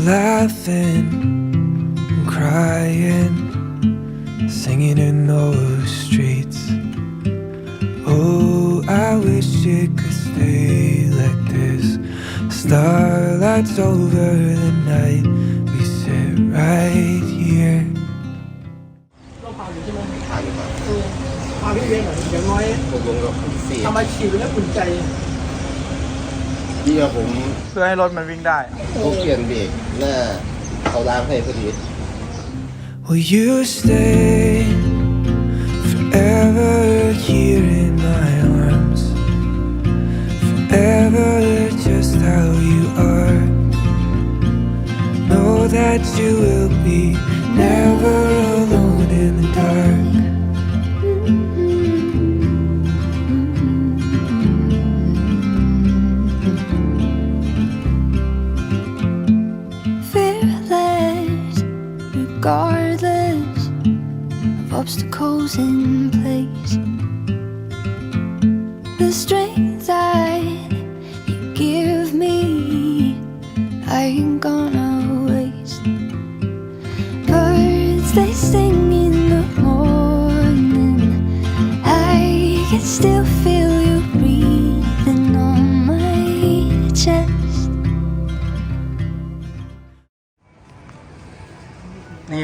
laughing and crying, singing in those streets. Oh, I wish it could stay like this. Starlight's over the night. We sit right here. ต้องผ่านอยู่ใช่ไหม ผ่านครับ เออพาพี่เวงหน่อยอย่างน้อย ผมลงกับสี่ ทำไมขี่ไปแล้วอุ่นใจ ที่ว่าผมเพื่อให้รถมันวิ่งได้ผมเปลี่ยนเบรกหน้าเขาล้างให้พอดี Will you stay forever here in my arms? Forever just how you are. Know that you will be never alone in the dark.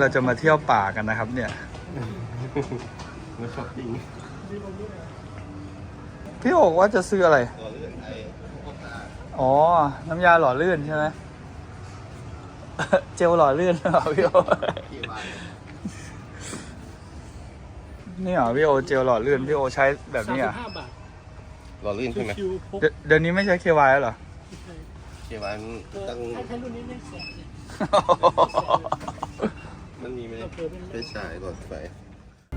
เราจะมาเที่ยวป่ากันนะครับ เนี่ยมาช้อปปิ้งพี่โอกว่าจะซื้ออะไรต่อเรื่องไอ้พวกตาอ๋อ น้ำยาหล่อลื่นใช่ไหมเจลหล่อลื่นเหรอพี่โอที่บ้านนี่เหรอพี่โอเจลหล่อลื่นพี่โอใช้แบบนี้เหรอะห้าบาทหล่อลื่นใช่ไหมคิวพกเดี๋ยวนี้ไม่ใช้เควายแล้วเหรอที่บ้านตั้งให้ใช้รุ่นนี้ไม่แสบเลย มันมีไหมไปฉายหลอดไฟ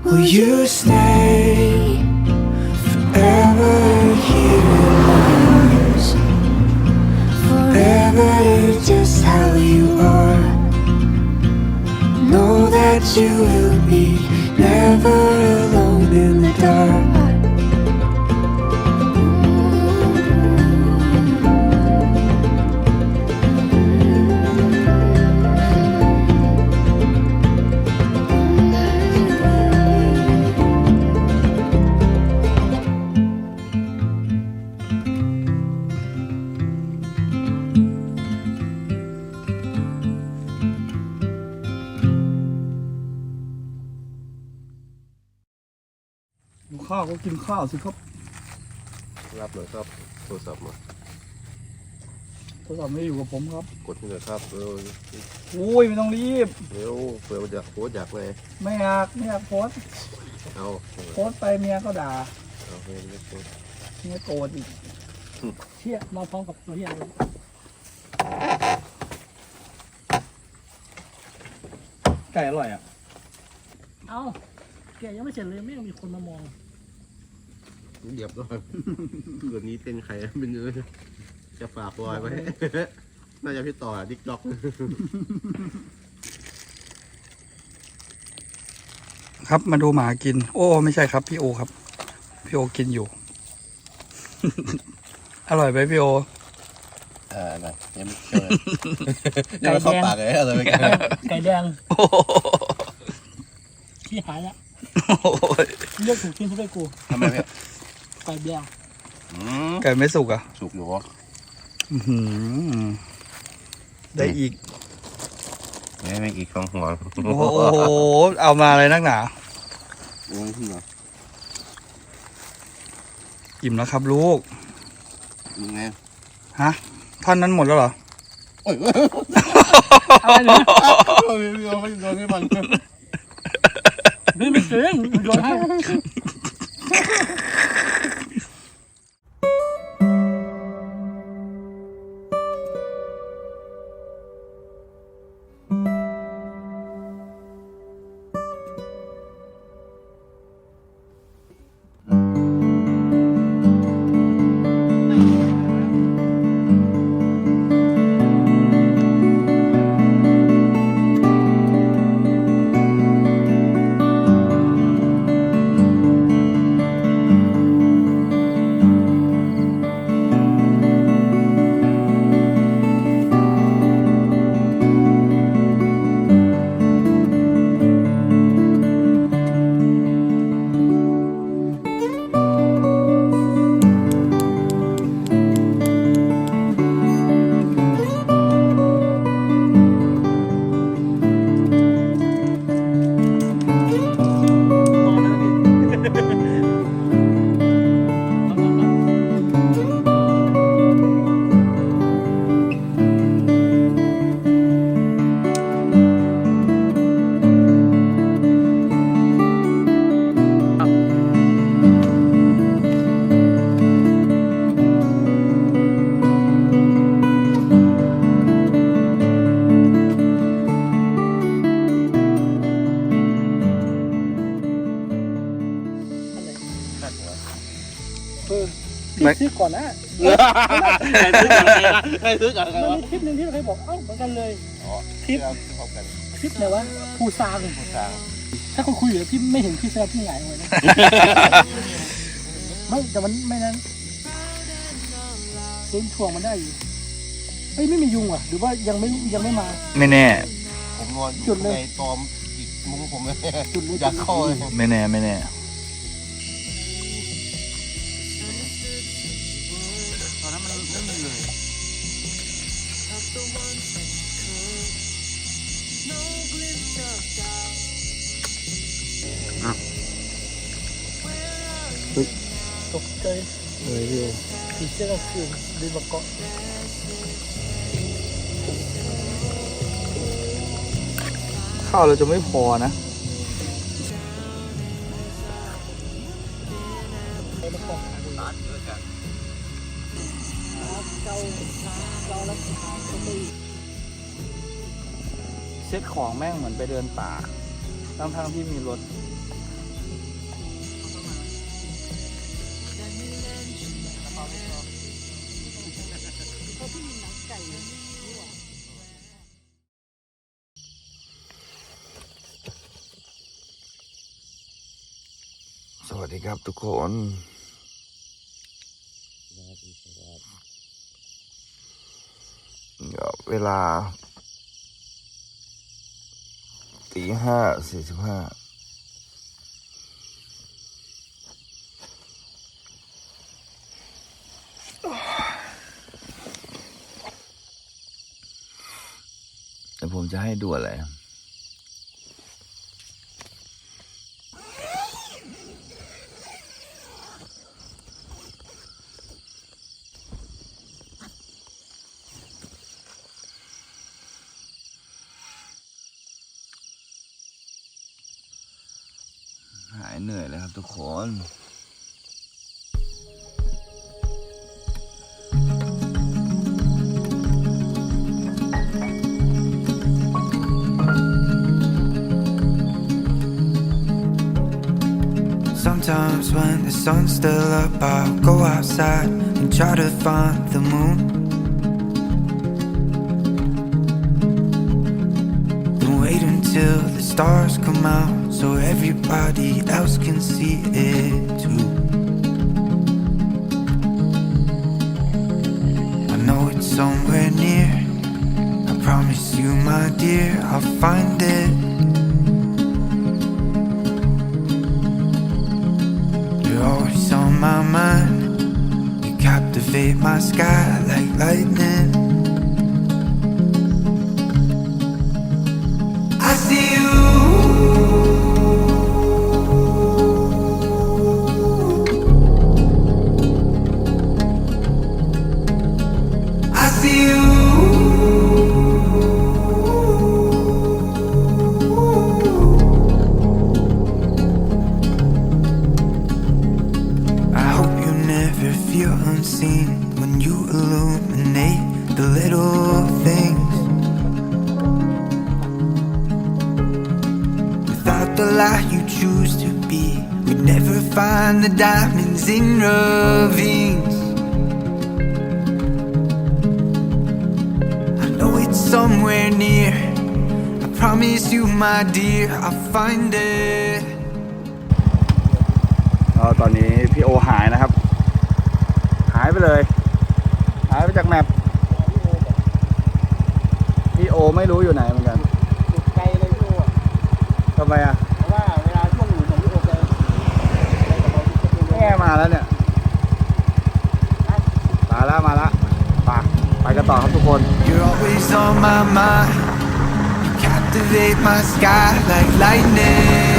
Will you stay forever here in my arms? Forever just how you are. Know that you will be never alone in the dark. ข้าวก็กินข้าวสิครับ รับหน่อยครับ โทรศัพท์มา โทรศัพท์ไม่ได้อยู่กับผมครับ กดที่หน่อยครับ เร็วอุ้ยไม่ต้องรีบ เร็วเผื่อจะโคตรอยากเลยไม่อยากไม่อยากโพสต์เอาโพสต์ไปเมียก็ด่าเอาไปไม่โคตรเมียโกรธอีกเที่ยมาพร้อมกับตัวเที่ยเลยไก่อร่อยอะ เอ้าแกยังไม่เสร็จเลยไม่ยังมีคนมามอง เหยียบด้วยเกิดนี้เป็นใครเป็นเนื้อจะฝากรอยไว้ น่าจะพี่ต่อดิ๊กด็อก ครับมาดูหมากิน โอ้ ไม่ใช่ครับ พี่โอครับ พี่โอกินอยู่ อร่อยไหมพี่โอเอออะไรยังไม่เชื่อยังไม่เข้าปากเลยอะไรไม่กันไก่แดงโอ้โหที่หายละโอ้ยเลือกถูกทิ้งทุกไปกูทำไมพี่ ไก่แดงอืมไก่ไม่สุกอะสุกอยู่อื้อหือได้อีกไม่ไม่กี่ครั้งหัว โอ้โห เอามาเลยนักหนาโอ้ยขึ้นมาอิ่มแล้วครับลูกยังไงฮะท่อนนั้นหมดแล้วเหรอโอ้ยอะไรเนี่ยโอ้ยโอ้ยโดนไม่บังนี่ไม่ถึงโยนให้ พี่ซื้อก่อนนะใครซื้อกันใครนะใครซื้อกันใครมันวะมีคลิปหนึ่งที่เราเคยบอกเอ้าเหมือนกันเลย อ๋อคลิป ที่เราพบกันคลิปไหนวะภูซางผู้สร้างถ้าคุณคุยอยู่พี่ไม่เห็นพี่แซวพี่หงายเลยนะ ไม่แต่มันไม่นั้นเส้นถ่วงมันได้อยู่เฮ้ยไม่มียุงอะ หรือว่ายังไม่ยังไม่มา ไม่แน่ ผมนอนอจุยู่ดเลย ในตอมจิกมุ้งผมเลยจุดเลยอยากเข้าเลยไม่แน่ไม่แน่ ตกใจเลยพี่โอผีเสื้อกลางคืนดูมาเกาะข้าวเราจะไม่พอนะไปมาเกาะเจ้าเจ้ารักษาก็ไม่เซ็ตของแม่งเหมือนไปเดินป่าทั้งทางๆที่มีรถ ดีครับทุกคนเวลาตีห้าสี่สิบห้าแต่ผมจะให้ดูอะไร หายเหนื่อยเลยครับทุกคน Sometimes when the sun's still up, I'll go outside and try to find the moon. Until the stars come out so everybody else can see it too. I know it's somewhere near. I promise you, my dear, I'll find it. You're always on my mind. You captivate my sky like lightning. unseen when you illuminate the little things. Without the light you choose to be, we'd never find the diamonds in ravines. I know it's somewhere near. I promise you, my dear, I'll find it. ก็ตอนนี้พี่โอหายนะครับ ห ายไปเลย หายไปจากแมปพี่โอไม่รู้อยู่ไหนเหมือนกันจุดไกลเลยพี่โออะทำไมอะเพราะว่าเวลาช่วงหนูของพี่โอจะไปกับเราที่จะดูแง่มาแล้วเนี่ยมาแล้วมาแล้วไปไปกันต่อครับทุกคน You're always on my mind. You captivate my sky like lightning.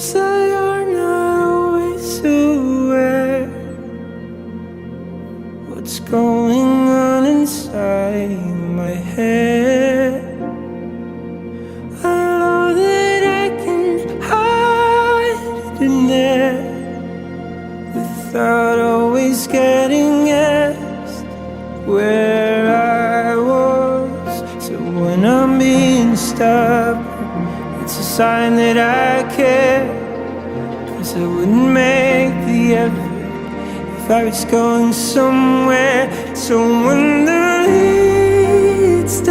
It seems that you're not always aware what's going on inside my head. I know that I can hide in there without always getting asked where I was. So when I'm being stubborn, it's a sign that I if I was going somewhere. So when the leads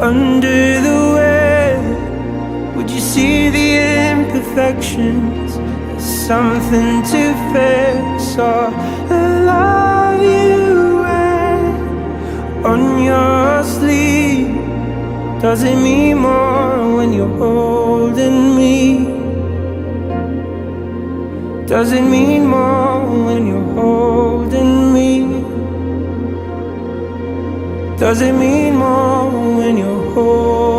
under the web, would you see the imperfections? as Something to fix or love you wear on your sleeve. Does it mean more when you're holding me? Does it mean more when you're holding me? Does it mean more when you're holding